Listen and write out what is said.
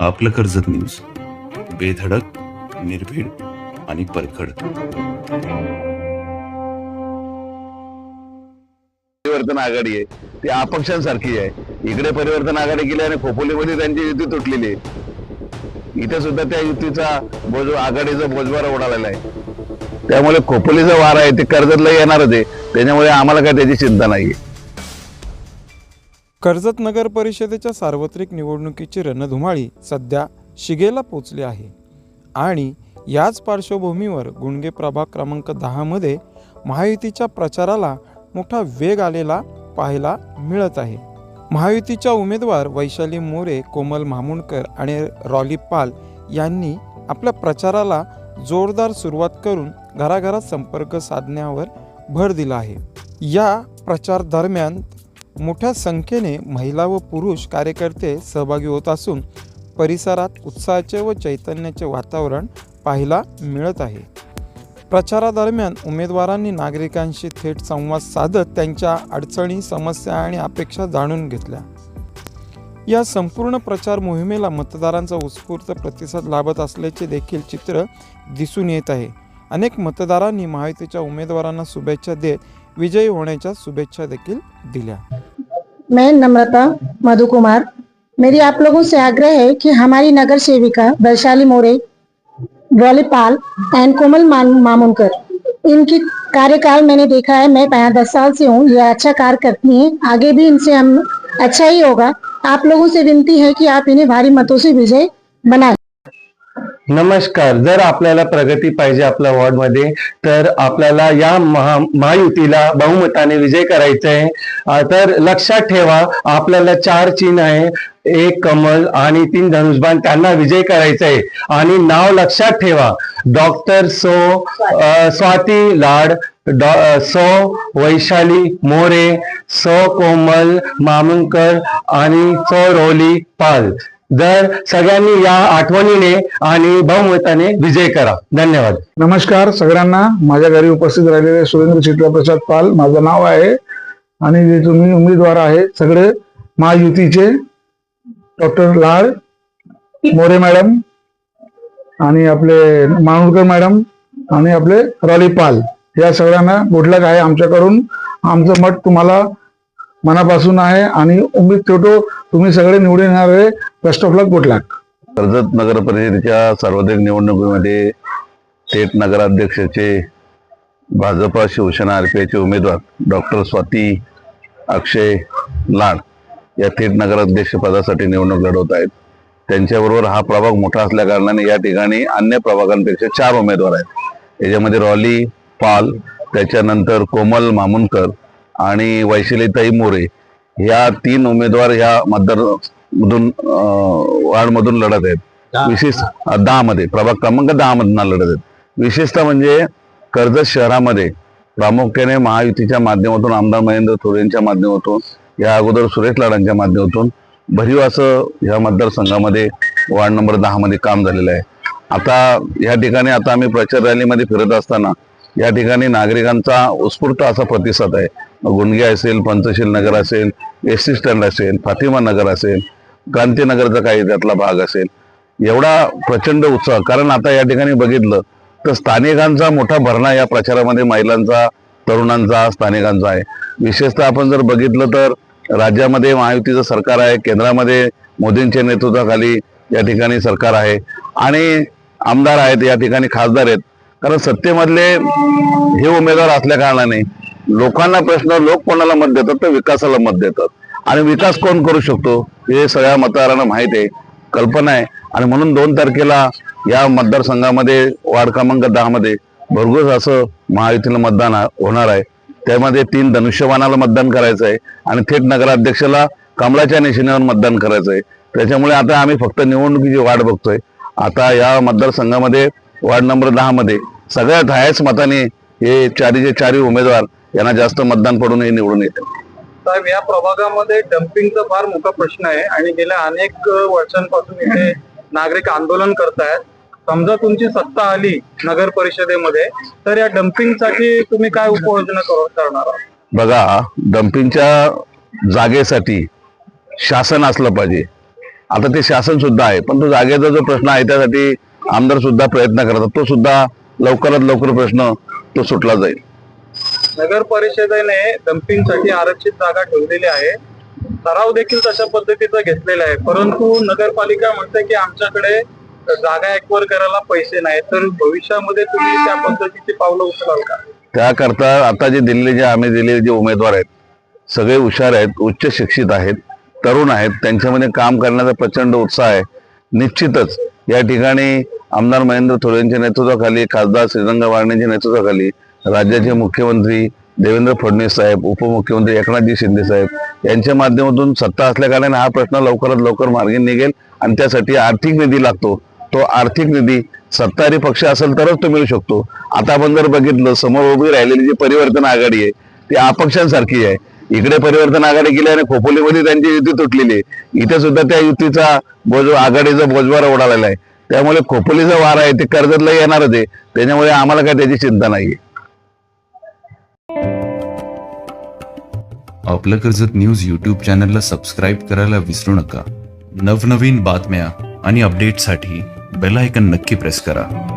आपलं कर्जत न्यूज. बेधडक निर्भीड आणि परखड. परिवर्तन आघाडी आहे. ती अपक्षांसारखी आहे. इकडे परिवर्तन आघाडी केली आणि खोपोलीमध्ये त्यांची युती तुटलेली आहे. इथे सुद्धा त्या युतीचा बोज आघाडीचा बोजवारा उडालेला आहे. त्यामुळे खोपोलीचा वारा आहे ते कर्जतला येणारच आहे. त्याच्यामुळे आम्हाला काय त्याची चिंता नाही कर्जत नगर परिषदेच्या सार्वत्रिक निवडणुकीची रणधुमाळी सध्या शिगेला पोचली आहे. आणि याच पार्श्वभूमीवर गुणगे प्रभाग क्रमांक दहामध्ये महायुतीच्या प्रचाराला मोठा वेग आलेला पाहायला मिळत आहे. महायुतीच्या उमेदवार वैशाली मोरे कोमल मामुणकर आणि रॉली पाल यांनी आपल्या प्रचाराला जोरदार सुरुवात करून घराघरात संपर्क साधण्यावर भर दिला आहे. या प्रचार दरम्यान मोठ्या संख्येने महिला व पुरुष कार्यकर्ते सहभागी होत असून परिसरात उत्साहाचे व चैतन्याचे वातावरण पाहायला मिळत आहे. प्रचारादरम्यान उमेदवारांनी नागरिकांशी थेट संवाद साधत त्यांच्या अडचणी समस्या आणि अपेक्षा जाणून घेतल्या. या संपूर्ण प्रचार मोहिमेला मतदारांचा उत्स्फूर्त प्रतिसाद लाभत असल्याचे देखील चित्र दिसून येत आहे. अनेक मतदारांनी महायुतीच्या उमेदवारांना शुभेच्छा देत विजयी होण्याच्या शुभेच्छा देखील दिल्या. मैं नम्रता मधु कुमार मेरी आप लोगों से आग्रह है कि हमारी नगर सेविका वैशाली मोरे वॉलीपाल एंड कोमल मामुनकर इनकी कार्यकाल मैंने देखा है मैं पाँच दस साल से हूँ ये अच्छा कार्य करती हैं आगे भी इनसे हम अच्छा ही होगा। आप लोगों से विनती है कि आप इन्हें भारी मतों से विजय बनाए नमस्कार. जर आपल्याला प्रगती पाहिजे आपल्या वॉर्डमध्ये तर आपल्याला या महा महायुतीला बहुमताने विजय करायचा आहे तर लक्षात ठेवा आपल्याला चार चिन्ह आहे. एक कमल आणि तीन धनुष्यबाण त्यांना विजय करायचा आहे आणि नाव लक्षात ठेवा. डॉक्टर सो स्वाती लाड सो वैशाली मोरे सो कोमल मामुंकर आणि सो रोली पाल. जर सगळ्यांनी या आठवणीने आणि बहुमताने विजय करा. धन्यवाद. नमस्कार सगळ्यांना. माझ्या घरी उपस्थित राहिलेले सुरेंद्र चित्रा प्रसाद पाल माझं नाव आहे. आणि जे तुम्ही उमेदवार आहे सगळे महायुतीचे डॉक्टर लाड मोरे मॅडम आणि आपले माणूरकर मॅडम आणि आपले रॉली पाल. या सगळ्यांना गुडलक आहे आमच्याकडून. आमचं मत तुम्हाला मनापासून आहे आणि उमेद ठेवतो तुम्ही सगळे निवडून येणार आहे. Best of luck good luck Karjat नगर परिषदेच्या सार्वत्रिक निवडणुकीमध्ये थेट नगराध्यक्षाचे भाजपा शिवसेना आर आरपीआयचे उमेदवार डॉक्टर स्वाती अक्षय लाड या थेट नगराध्यक्षपदासाठी निवडणूक लढवत आहेत. त्यांच्याबरोबर हा प्रभाग मोठा असल्याकारणाने या ठिकाणी अन्य प्रभागांपेक्षा चार उमेदवार आहेत. याच्यामध्ये रॉली पाल त्याच्यानंतर कोमल मामुनकर आणि वैशिलीताई मोरे या तीन उमेदवार या मतदारमधून अं, वार्डमधून लढत आहेत. विशेष दहा मध्ये प्रभाग क्रमांक दहा मधून लढत आहेत. विशेषतः म्हणजे कर्जत शहरामध्ये प्रामुख्याने महायुतीच्या माध्यमातून आमदार महेंद्र थोरे यांच्या माध्यमातून या अगोदर सुरेश लाडांच्या माध्यमातून भरीव असं ह्या मतदारसंघामध्ये वार्ड नंबर दहा मध्ये काम झालेलं आहे. आता या ठिकाणी आता आम्ही प्रचार रॅलीमध्ये फिरत असताना या ठिकाणी नागरिकांचा उत्स्फूर्त असा प्रतिसाद आहे. गुंडगे असेल पंचशील नगर असेल एस सी स्टँड असेल फातिमा नगर असेल क्रांतीनगरचा काही त्यातला भाग असेल एवढा प्रचंड उत्साह. कारण आता या ठिकाणी बघितलं तर स्थानिकांचा मोठा भरणा या प्रचारामध्ये महिलांचा तरुणांचा स्थानिकांचा आहे. विशेषतः आपण जर बघितलं तर राज्यामध्ये महायुतीचं सरकार आहे केंद्रामध्ये मोदींच्या नेतृत्वाखाली या ठिकाणी सरकार आहे. आणि आमदार आहेत या ठिकाणी खासदार आहेत. कारण सत्तेमधले हे उमेदवार असल्या कारणाने लोकांना प्रश्न लोक कोणाला मत देतात तर विकासाला मत देतात. आणि विकास कोण करू शकतो? हे सगळ्या मतदारांना माहीत आहे कल्पना आहे. आणि म्हणून दोन तारखेला या मतदारसंघामध्ये वार्ड क्रमांक दहामध्ये भरघोस असं महायुतीला मतदान होणार आहे. त्यामध्ये तीन धनुष्यबाणाला मतदान करायचं आहे आणि थेट नगराध्यक्षाला कमळाच्या निशाण्यावर मतदान करायचं आहे. त्याच्यामुळे आता आम्ही फक्त निवडणुकीची वाट बघतोय. आता या मतदारसंघामध्ये वार्ड नंबर दहा मध्ये सगळ्यात हायस्ट मताने हे चारीचे चारी उमेदवार यांना जास्त मतदान पडून हे निवडून येते. साहेब या प्रभागामध्ये डम्पिंगचा फार मोठा प्रश्न आहे आणि गेल्या अनेक वर्षांपासून इथे नागरिक आंदोलन करतायत. समजा तुमची सत्ता आली नगर परिषदेमध्ये तर या डम्पिंगसाठी तुम्ही काय उपाययोजना कर- करणार आहात? बघा डम्पिंगच्या जागेसाठी शासन असलं पाहिजे. आता ते शासन सुद्धा आहे पण तो जागेचा जो प्रश्न आहे त्यासाठी आमदार सुद्धा प्रयत्न करतात. तो सुद्धा लवकरात लवकर प्रश्न तो सुटला जाईल. नगर परिषदेने डम्पिंगसाठी आरक्षित जागा ठेवलेली आहे. सराव देखील तशा पद्धतीचा घेतलेला आहे. परंतु नगरपालिका म्हणते की आमच्याकडे जागा एक्वायर करायला पैसे नाही. तर भविष्यामध्ये तुम्ही त्या पद्धतीची पावलं उचलाल का? त्याकरता आता जे दिल्ली जे आम्ही दिलेले जे उमेदवार आहेत सगळे हुशार आहेत उच्च शिक्षित आहेत तरुण आहेत त्यांच्यामध्ये काम करण्याचा प्रचंड उत्साह आहे. निश्चितच या ठिकाणी आमदार महेंद्र थोरे यांच्या नेतृत्वाखाली खासदार श्रीरंग वारणेच्या नेतृत्वाखाली राज्याचे मुख्यमंत्री देवेंद्र फडणवीस साहेब उपमुख्यमंत्री एकनाथजी शिंदे साहेब यांच्या माध्यमातून सत्ता असल्याकारणाने हा प्रश्न लवकरात लवकर मार्गी निघेल आणि त्यासाठी आर्थिक निधी लागतो. तो आर्थिक निधी सत्ताधारी पक्ष असेल तरच तो मिळू शकतो. आता आपण जर बघितलं समोर उभी राहिलेली जी परिवर्तन आघाडी आहे ती अपक्षांसारखी आहे. इकडे परिवर्तन आघाडी केली आणि खोपोलीमध्ये त्यांची युती तुटलेली आहे. इथे सुद्धा त्या युतीचा बोज आघाडीचा बोजवारा उडालेला आहे. त्यामुळे खोपोलीचा वार आहे ते कर्जतला येणारच आहे. त्याच्यामुळे आम्हाला काय त्याची चिंता नाहीये. आपलं कर्जत न्यूज यूट्यूब चॅनलला सबस्क्राईब करायला विसरू नका. नवनवीन बातम्या आणि अपडेटसाठी बेल आयकन नक्की प्रेस करा.